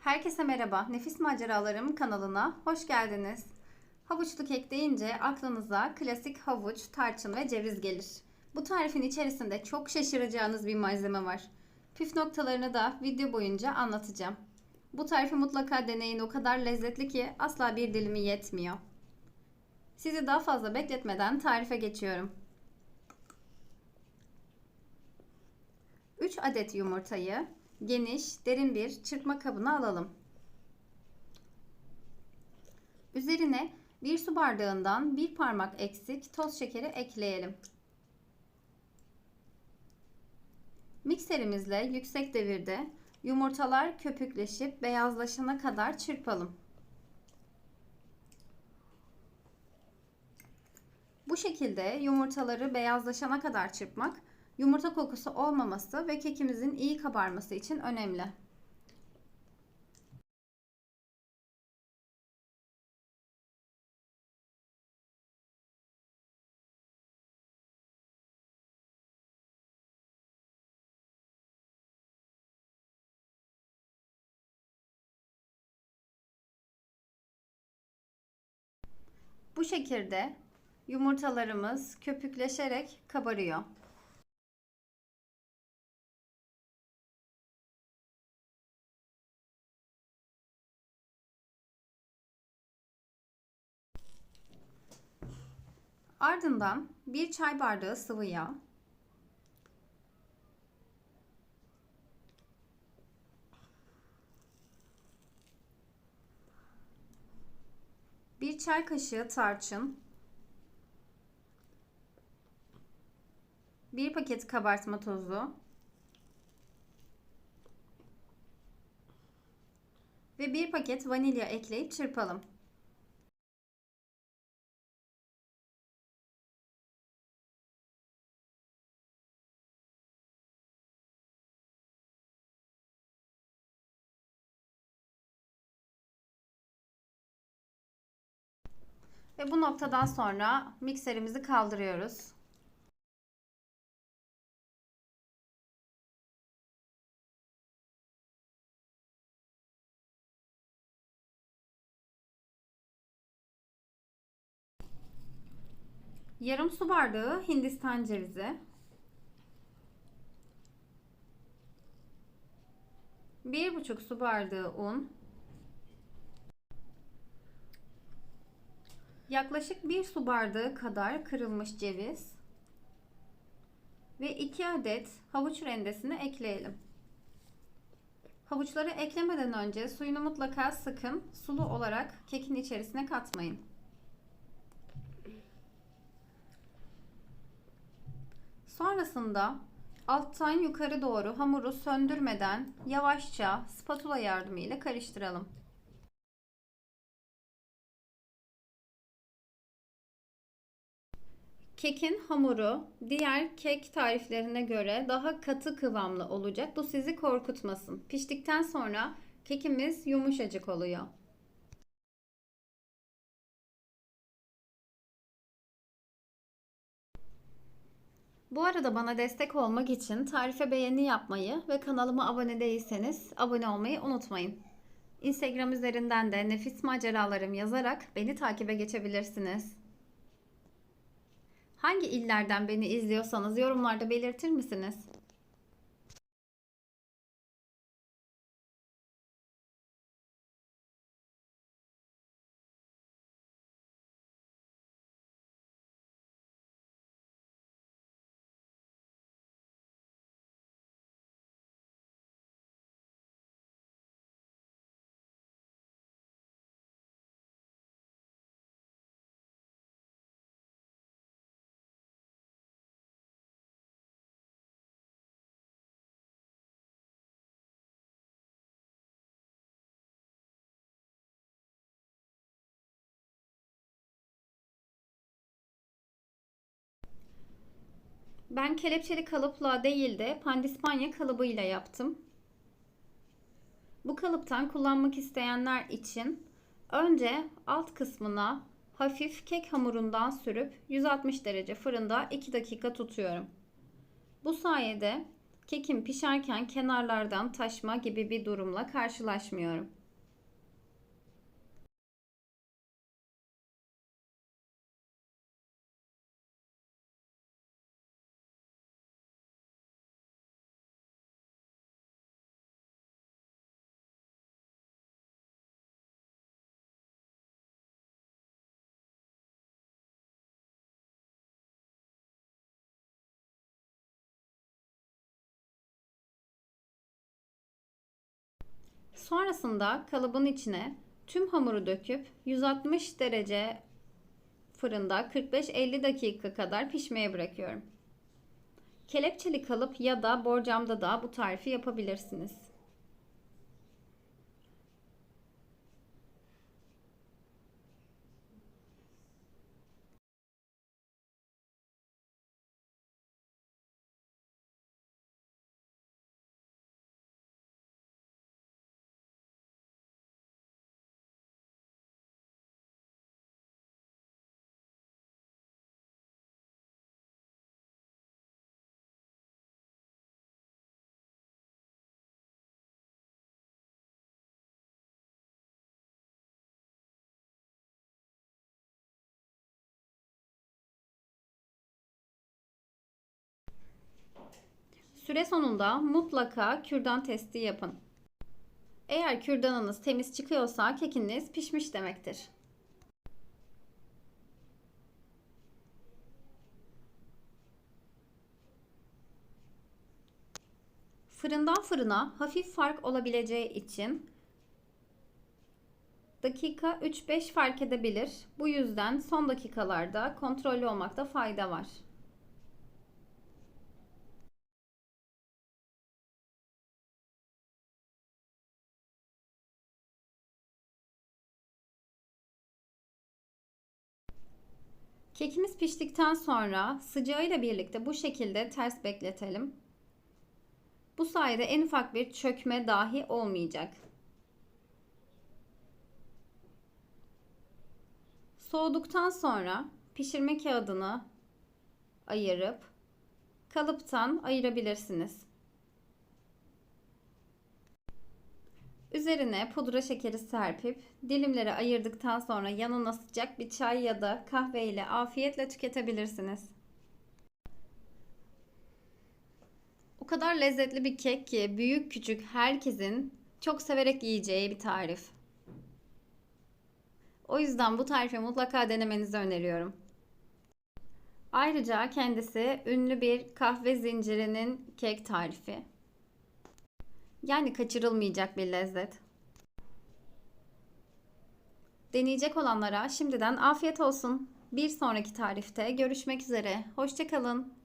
Herkese merhaba. Nefis Maceralarım kanalına hoş geldiniz. Havuçlu kek deyince aklınıza klasik havuç, tarçın ve ceviz gelir. Bu tarifin içerisinde çok şaşıracağınız bir malzeme var. Püf noktalarını da video boyunca anlatacağım. Bu tarifi mutlaka deneyin o kadar lezzetli ki asla bir dilimi yetmiyor. Sizi daha fazla bekletmeden tarife geçiyorum. 3 adet yumurtayı geniş, derin bir çırpma kabına alalım. Üzerine bir su bardağından bir parmak eksik toz şekeri ekleyelim. Mikserimizle yüksek devirde yumurtalar köpükleşip beyazlaşana kadar çırpalım. Bu şekilde yumurtaları beyazlaşana kadar çırpmak yumurta kokusu olmaması ve kekimizin iyi kabarması için önemli. Bu şekilde yumurtalarımız köpükleşerek kabarıyor. Ardından bir çay bardağı sıvı yağ, bir çay kaşığı tarçın, bir paket kabartma tozu. Ve bir paket vanilya ekleyip çırpalım. Ve bu noktadan sonra mikserimizi kaldırıyoruz. Yarım su bardağı Hindistan cevizi. Bir buçuk su bardağı un. Yaklaşık bir su bardağı kadar kırılmış ceviz. Ve 2 adet havuç rendesini ekleyelim. Havuçları eklemeden önce suyunu mutlaka sıkın. Sulu olarak kekin içerisine katmayın. Sonrasında alttan yukarı doğru hamuru söndürmeden yavaşça spatula yardımıyla karıştıralım. Kekin hamuru diğer kek tariflerine göre daha katı kıvamlı olacak. Bu sizi korkutmasın. Piştikten sonra kekimiz yumuşacık oluyor. Bu arada bana destek olmak için tarife beğeni yapmayı ve kanalıma abone değilseniz abone olmayı unutmayın. Instagram üzerinden de nefis maceralarım yazarak beni takibe geçebilirsiniz. Hangi illerden beni izliyorsanız yorumlarda belirtir misiniz? Ben kelepçeli kalıpla değil de pandispanya kalıbıyla yaptım. Bu kalıptan kullanmak isteyenler için önce alt kısmına hafif kek hamurundan sürüp 160 derece fırında 2 dakika tutuyorum. Bu sayede Kekim pişerken kenarlardan taşma gibi bir durumla karşılaşmıyorum. Sonrasında kalıbın içine tüm hamuru döküp 160 derece fırında 45-50 dakika kadar pişmeye bırakıyorum. Kelepçeli kalıp ya da borcamda da bu tarifi yapabilirsiniz. Süre sonunda mutlaka kürdan testi yapın. Eğer kürdanınız temiz çıkıyorsa kekiniz pişmiş demektir. Fırından fırına hafif fark olabileceği için dakika 3-5 fark edebilir. Bu yüzden son dakikalarda kontrollü olmakta fayda var. Kekimiz piştikten sonra sıcağıyla birlikte bu şekilde ters bekletelim. Bu sayede en ufak bir çökme dahi olmayacak. Soğuduktan sonra pişirme kağıdını ayırıp kalıptan ayırabilirsiniz. Üzerine pudra şekeri serpip dilimleri ayırdıktan sonra yanına sıcak bir çay ya da kahve ile afiyetle tüketebilirsiniz. O kadar lezzetli bir kek ki büyük küçük herkesin çok severek yiyeceği bir tarif. O yüzden bu tarifi mutlaka denemenizi öneriyorum. Ayrıca kendisi ünlü bir kahve zincirinin kek tarifi. Yani kaçırılmayacak bir lezzet. Deneyecek olanlara şimdiden afiyet olsun. Bir sonraki tarifte görüşmek üzere. Hoşçakalın.